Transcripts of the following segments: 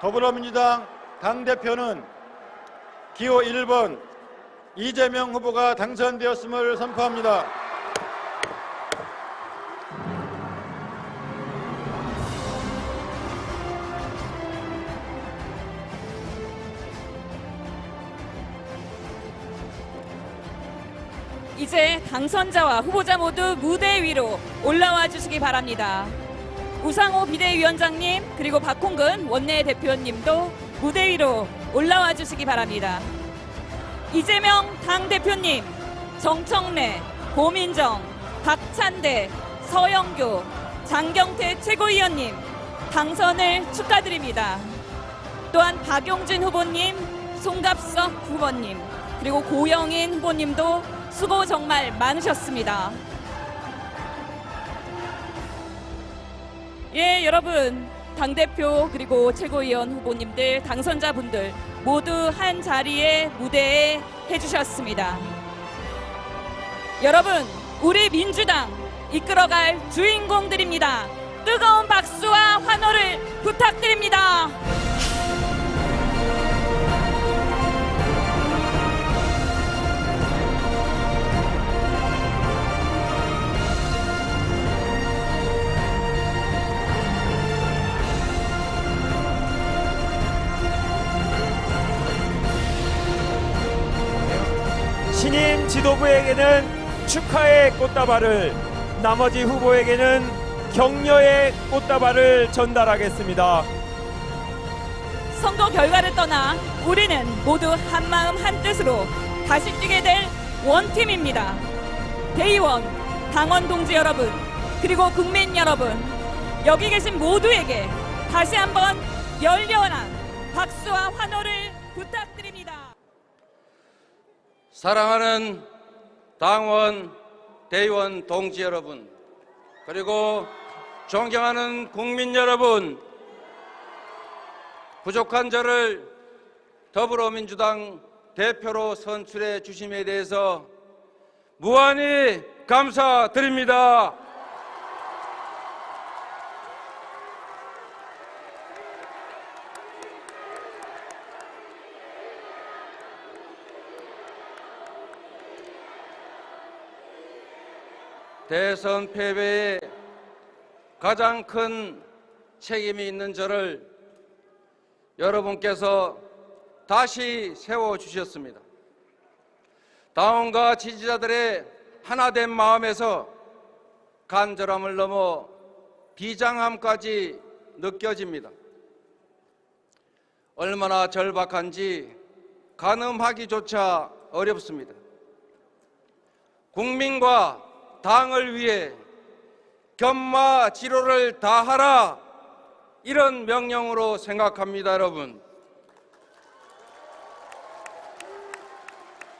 더불어민주당 당대표는 기호 1번 이재명 후보가 당선되었음을 선포합니다. 이제 당선자와 후보자 모두 무대 위로 올라와 주시기 바랍니다. 우상호 비대위원장님 그리고 박홍근 원내 대표님도 무대 위로 올라와 주시기 바랍니다. 이재명 당대표님, 정청래, 고민정, 박찬대, 서영교, 장경태 최고위원님 당선을 축하드립니다. 또한 박용진 후보님, 송갑석 후보님, 그리고 고영인 후보님도 수고 정말 많으셨습니다. 예, 여러분. 당 대표 그리고 최고위원 후보님들, 당선자분들 모두 한 자리에 무대에 해주셨습니다. 여러분, 우리 민주당 이끌어갈 주인공들입니다. 뜨거운 박수와 환호를 부탁드립니다. 지도부에게는 축하의 꽃다발을 나머지 후보에게는 격려의 꽃다발을 전달하겠습니다. 선거 결과를 떠나 우리는 모두 한마음 한뜻으로 다시 뛰게 될 원팀입니다. 대의원, 당원 동지 여러분, 그리고 국민 여러분, 여기 계신 모두에게 다시 한번 열렬한 박수와 환호를 부탁드립니다. 사랑하는 당원, 대의원 동지 여러분, 그리고 존경하는 국민 여러분, 부족한 저를 더불어민주당 대표로 선출해 주심에 대해서 무한히 감사드립니다. 대선 패배에 가장 큰 책임이 있는 저를 여러분께서 다시 세워주셨습니다. 당원과 지지자들의 하나된 마음에서 간절함을 넘어 비장함까지 느껴집니다. 얼마나 절박한지 가늠하기조차 어렵습니다. 국민과 당을 위해 견마 지로를 다하라 이런 명령으로 생각합니다, 여러분.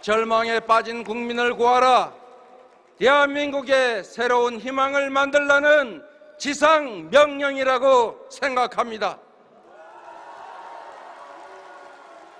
절망에 빠진 국민을 구하라. 대한민국의 새로운 희망을 만들라는 지상 명령이라고 생각합니다.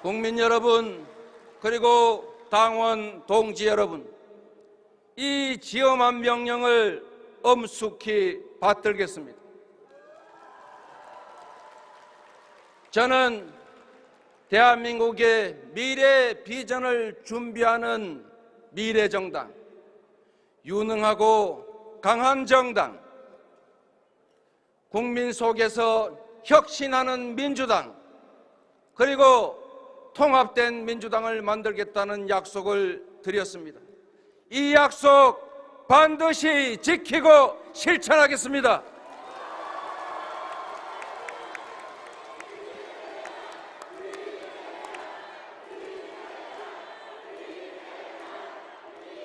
국민 여러분, 그리고 당원 동지 여러분, 이 지엄한 명령을 엄숙히 받들겠습니다. 저는 대한민국의 미래 비전을 준비하는 미래 정당, 유능하고 강한 정당, 국민 속에서 혁신하는 민주당, 그리고 통합된 민주당을 만들겠다는 약속을 드렸습니다. 이 약속 반드시 지키고 실천하겠습니다.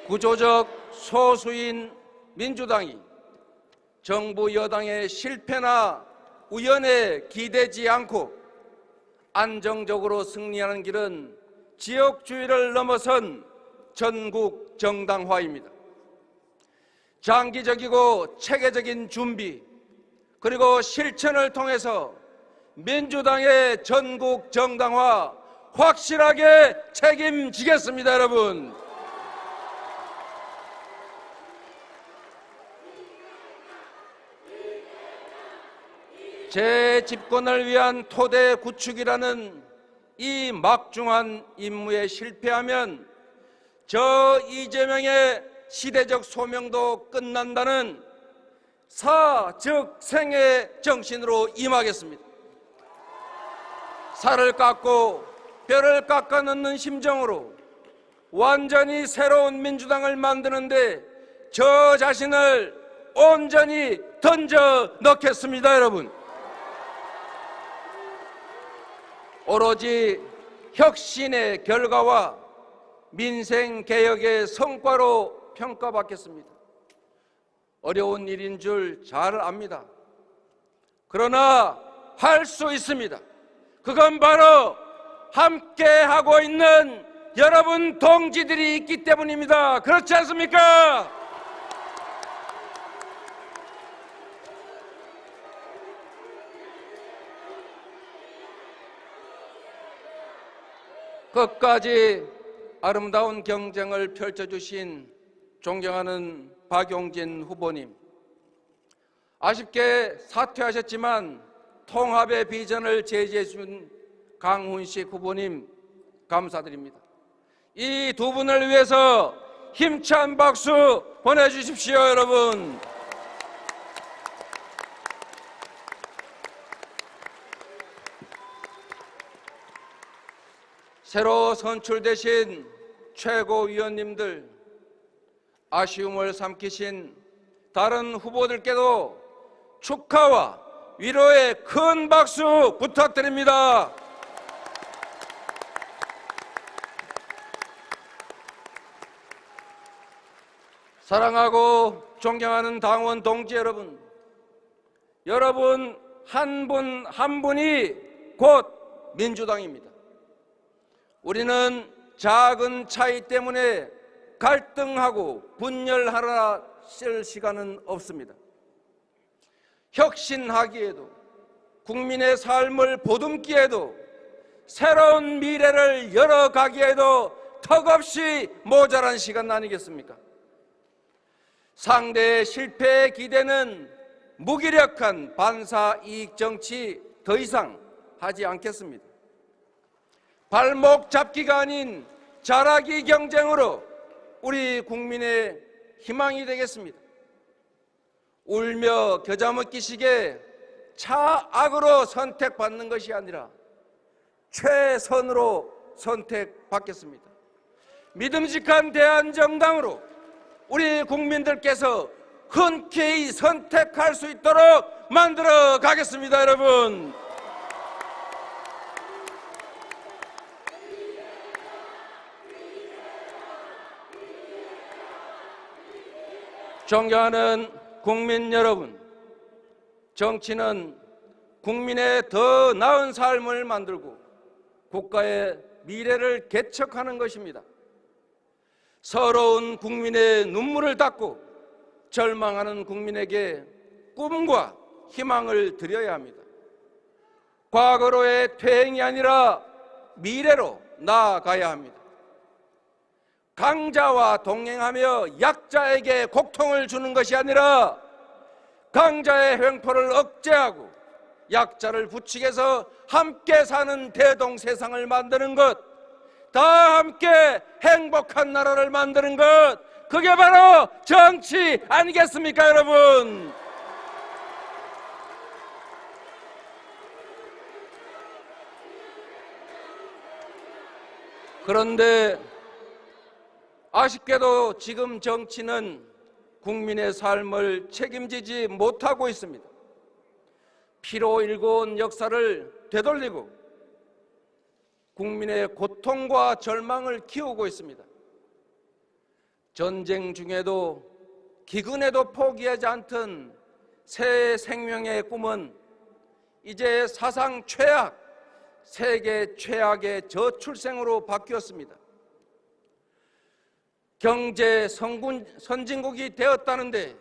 구조적 소수인 민주당이 정부 여당의 실패나 우연에 기대지 않고 안정적으로 승리하는 길은 지역주의를 넘어선 전국 정당화입니다. 장기적이고 체계적인 준비 그리고 실천을 통해서 민주당의 전국 정당화 확실하게 책임지겠습니다, 여러분. 재집권을 위한 토대 구축이라는 이 막중한 임무에 실패하면 저 이재명의 시대적 소명도 끝난다는 사즉 생의 정신으로 임하겠습니다. 살을 깎고 뼈를 깎아 넣는 심정으로 완전히 새로운 민주당을 만드는데 저 자신을 온전히 던져 넣겠습니다, 여러분. 오로지 혁신의 결과와 민생 개혁의 성과로 평가받겠습니다. 어려운 일인 줄 잘 압니다. 그러나 할 수 있습니다. 그건 바로 함께 하고 있는 여러분 동지들이 있기 때문입니다. 그렇지 않습니까? 끝까지 아름다운 경쟁을 펼쳐주신 존경하는 박용진 후보님. 아쉽게 사퇴하셨지만 통합의 비전을 제시해 준 강훈식 후보님 감사드립니다. 이 두 분을 위해서 힘찬 박수 보내주십시오, 여러분. 새로 선출되신 최고위원님들, 아쉬움을 삼키신 다른 후보들께도 축하와 위로의 큰 박수 부탁드립니다. 사랑하고 존경하는 당원 동지 여러분, 여러분 한 분한 분이 곧 민주당입니다. 우리는 작은 차이 때문에 갈등하고 분열하라 쓸 시간은 없습니다. 혁신하기에도 국민의 삶을 보듬기에도 새로운 미래를 열어가기에도 턱없이 모자란 시간 아니겠습니까? 상대의 실패에 기대는 무기력한 반사 이익 정치 더 이상 하지 않겠습니다. 발목 잡기가 아닌 자라기 경쟁으로 우리 국민의 희망이 되겠습니다. 울며 겨자 먹기식의 차악으로 선택받는 것이 아니라 최선으로 선택받겠습니다. 믿음직한 대한정당으로 우리 국민들께서 흔쾌히 선택할 수 있도록 만들어 가겠습니다, 여러분. 존경하는 국민 여러분, 정치는 국민의 더 나은 삶을 만들고 국가의 미래를 개척하는 것입니다. 서러운 국민의 눈물을 닦고 절망하는 국민에게 꿈과 희망을 드려야 합니다. 과거로의 퇴행이 아니라 미래로 나아가야 합니다. 강자와 동행하며 약자에게 고통을 주는 것이 아니라 강자의 횡포를 억제하고 약자를 부추겨서 함께 사는 대동 세상을 만드는 것, 다 함께 행복한 나라를 만드는 것, 그게 바로 정치 아니겠습니까, 여러분? 그런데 아쉽게도 지금 정치는 국민의 삶을 책임지지 못하고 있습니다. 피로 일궈온 역사를 되돌리고 국민의 고통과 절망을 키우고 있습니다. 전쟁 중에도 기근에도 포기하지 않던 새 생명의 꿈은 이제 사상 최악, 세계 최악의 저출생으로 바뀌었습니다. 경제 성군, 선진국이 되었다는데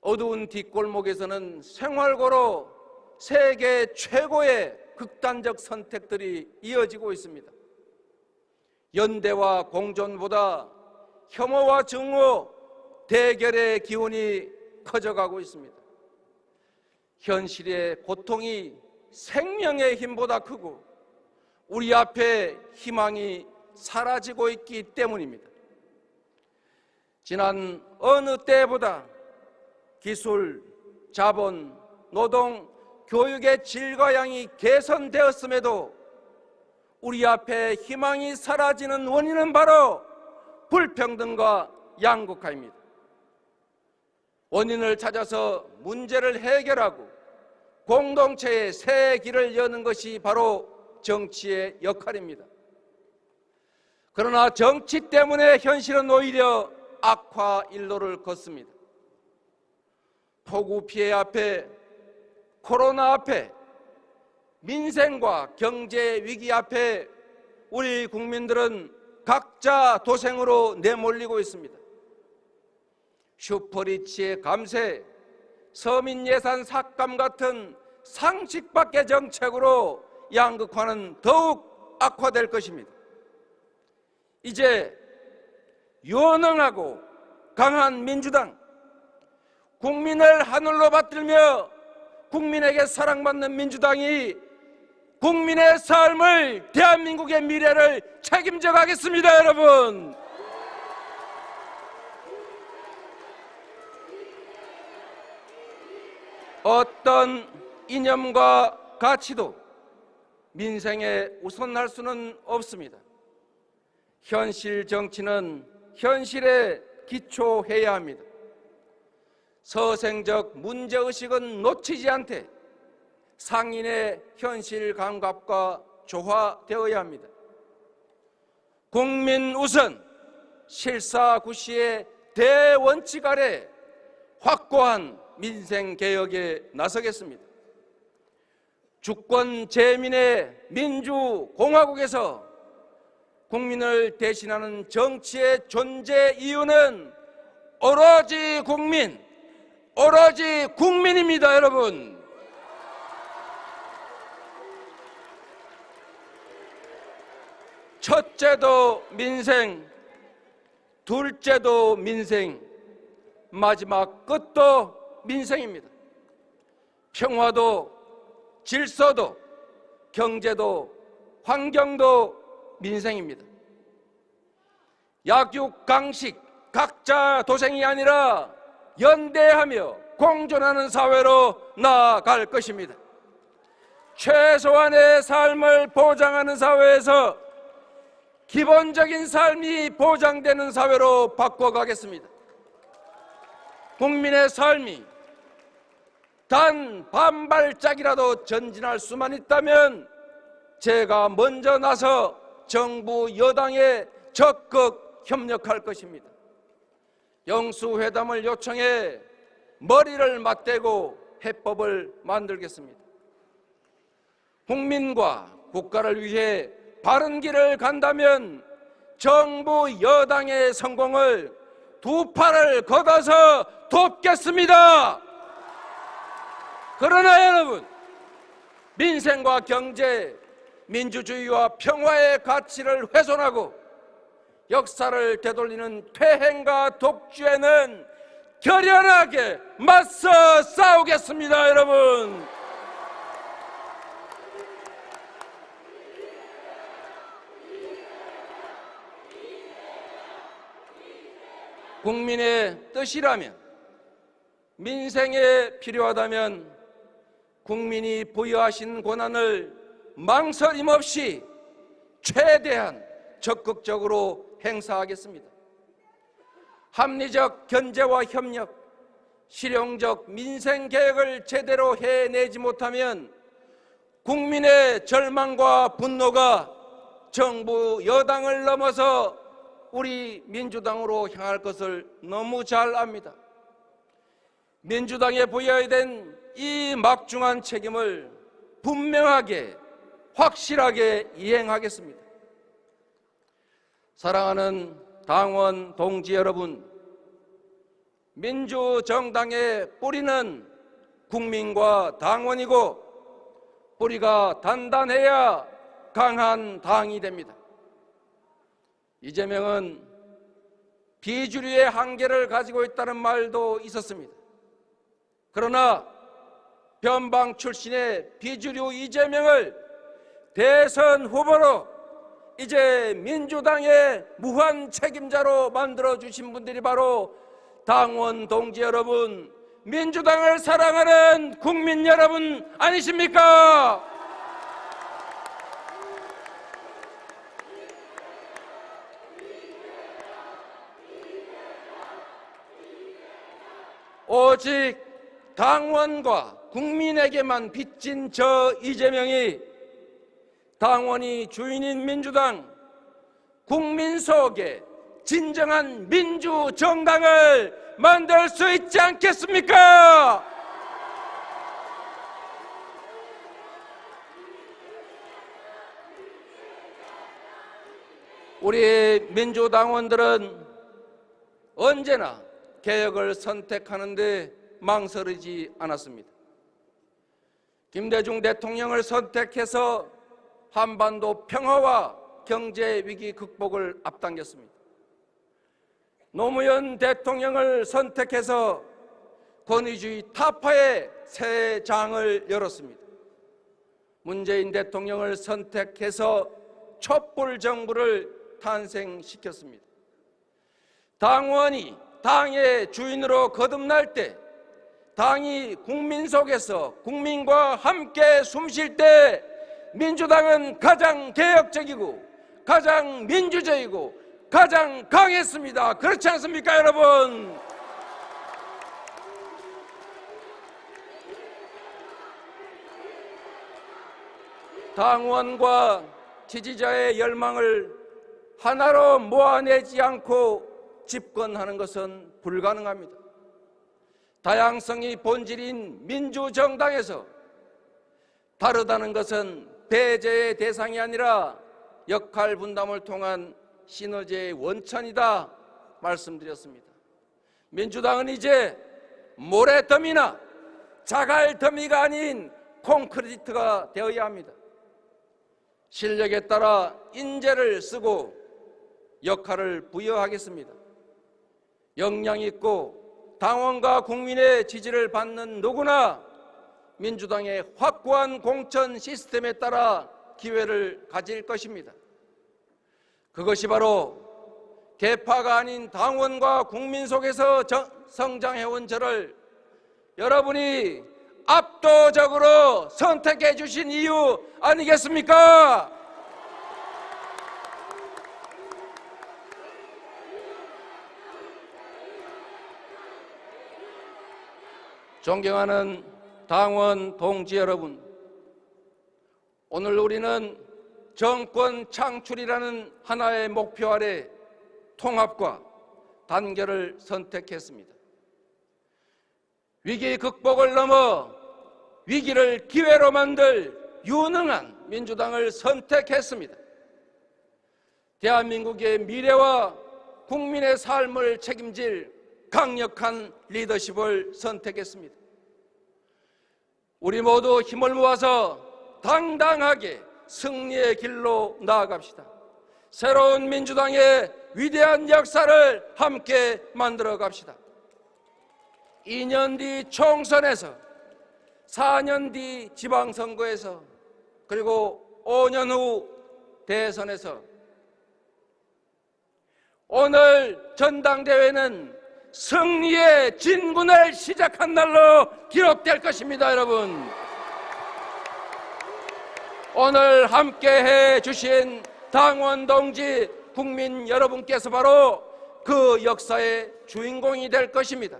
어두운 뒷골목에서는 생활고로 세계 최고의 극단적 선택들이 이어지고 있습니다. 연대와 공존보다 혐오와 증오, 대결의 기운이 커져가고 있습니다. 현실의 고통이 생명의 힘보다 크고 우리 앞에 희망이 사라지고 있기 때문입니다. 지난 어느 때보다 기술, 자본, 노동, 교육의 질과 양이 개선되었음에도 우리 앞에 희망이 사라지는 원인은 바로 불평등과 양극화입니다. 원인을 찾아서 문제를 해결하고 공동체의 새 길을 여는 것이 바로 정치의 역할입니다. 그러나 정치 때문에 현실은 오히려 악화 일로를 걷습니다. 폭우 피해 앞에 코로나 앞에 민생과 경제 위기 앞에 우리 국민들은 각자 도생으로 내몰리고 있습니다. 슈퍼리치의 감세, 서민 예산 삭감 같은 상식 밖의 정책으로 양극화는 더욱 악화될 것입니다. 이제 유능하고 강한 민주당, 국민을 하늘로 받들며 국민에게 사랑받는 민주당이 국민의 삶을 대한민국의 미래를 책임져 가겠습니다, 여러분. 어떤 이념과 가치도 민생에 우선할 수는 없습니다. 현실 정치는 현실에 기초해야 합니다. 서생적 문제의식은 놓치지 않되 상인의 현실 감각과 조화되어야 합니다. 국민 우선 실사구시의 대원칙 아래 확고한 민생 개혁에 나서겠습니다. 주권 재민의 민주공화국에서 국민을 대신하는 정치의 존재 이유는 오로지 국민, 오로지 국민입니다, 여러분. 첫째도 민생, 둘째도 민생, 마지막 끝도 민생입니다. 평화도, 질서도, 경제도, 환경도 민생입니다. 약육, 강식, 각자 도생이 아니라 연대하며 공존하는 사회로 나아갈 것입니다. 최소한의 삶을 보장하는 사회에서 기본적인 삶이 보장되는 사회로 바꿔가겠습니다. 국민의 삶이 단 반발짝이라도 전진할 수만 있다면 제가 먼저 나서 정부 여당에 적극 협력할 것입니다. 영수회담을 요청해 머리를 맞대고 해법을 만들겠습니다. 국민과 국가를 위해 바른 길을 간다면 정부 여당의 성공을 두 팔을 걷어서 돕겠습니다. 그러나 여러분, 민생과 경제, 민주주의와 평화의 가치를 훼손하고 역사를 되돌리는 퇴행과 독주에는 결연하게 맞서 싸우겠습니다, 여러분. 국민의 뜻이라면 민생에 필요하다면 국민이 부여하신 권한을 망설임 없이 최대한 적극적으로 행사하겠습니다. 합리적 견제와 협력, 실용적 민생 계획을 제대로 해내지 못하면 국민의 절망과 분노가 정부 여당을 넘어서 우리 민주당으로 향할 것을 너무 잘 압니다. 민주당에 부여해야 된이 막중한 책임을 분명하게 확실하게 이행하겠습니다. 사랑하는 당원 동지 여러분, 민주정당의 뿌리는 국민과 당원이고 뿌리가 단단해야 강한 당이 됩니다. 이재명은 비주류의 한계를 가지고 있다는 말도 있었습니다. 그러나 변방 출신의 비주류 이재명을 대선 후보로 이제 민주당의 무한 책임자로 만들어 주신 분들이 바로 당원 동지 여러분, 민주당을 사랑하는 국민 여러분 아니십니까? 오직 당원과 국민에게만 빚진 저 이재명이 당원이 주인인 민주당, 국민 속에 진정한 민주 정당을 만들 수 있지 않겠습니까? 우리 민주당원들은 언제나 개혁을 선택하는데 망설이지 않았습니다. 김대중 대통령을 선택해서 한반도 평화와 경제 위기 극복을 앞당겼습니다. 노무현 대통령을 선택해서 권위주의 타파의 새 장을 열었습니다. 문재인 대통령을 선택해서 촛불 정부를 탄생시켰습니다. 당원이 당의 주인으로 거듭날 때 당이 국민 속에서 국민과 함께 숨 쉴 때 민주당은 가장 개혁적이고 가장 민주적이고 가장 강했습니다. 그렇지 않습니까, 여러분? 당원과 지지자의 열망을 하나로 모아내지 않고 집권하는 것은 불가능합니다. 다양성이 본질인 민주정당에서 다르다는 것은 배제의 대상이 아니라 역할 분담을 통한 시너지의 원천이다 말씀드렸습니다. 민주당은 이제 모래더미나 자갈더미가 아닌 콘크리트가 되어야 합니다. 실력에 따라 인재를 쓰고 역할을 부여하겠습니다. 역량 있고 당원과 국민의 지지를 받는 누구나 민주당의 확고한 공천 시스템에 따라 기회를 가질 것입니다. 그것이 바로 개파가 아닌 당원과 국민 속에서 정- 성장해온 저를 여러분이 압도적으로 선택해 주신 이유 아니겠습니까? 존경하는 당원 동지 여러분, 오늘 우리는 정권 창출이라는 하나의 목표 아래 통합과 단결을 선택했습니다. 위기 극복을 넘어 위기를 기회로 만들 유능한 민주당을 선택했습니다. 대한민국의 미래와 국민의 삶을 책임질 강력한 리더십을 선택했습니다. 우리 모두 힘을 모아서 당당하게 승리의 길로 나아갑시다. 새로운 민주당의 위대한 역사를 함께 만들어 갑시다. 2년 뒤 총선에서 4년 뒤 지방선거에서 그리고 5년 후 대선에서 오늘 전당대회는 승리의 진군을 시작한 날로 기록될 것입니다, 여러분. 오늘 함께 해 주신 당원 동지 국민 여러분께서 바로 그 역사의 주인공이 될 것입니다.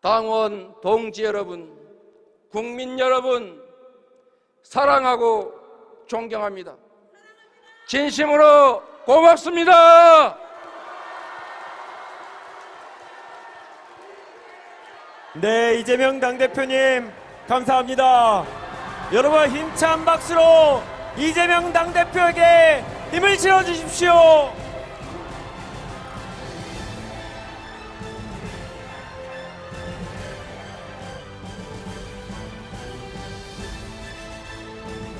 당원 동지 여러분, 국민 여러분, 사랑하고 존경합니다. 진심으로 고맙습니다. 네, 이재명 당대표님, 감사합니다. 여러분, 힘찬 박수로 이재명 당대표에게 힘을 실어 주십시오.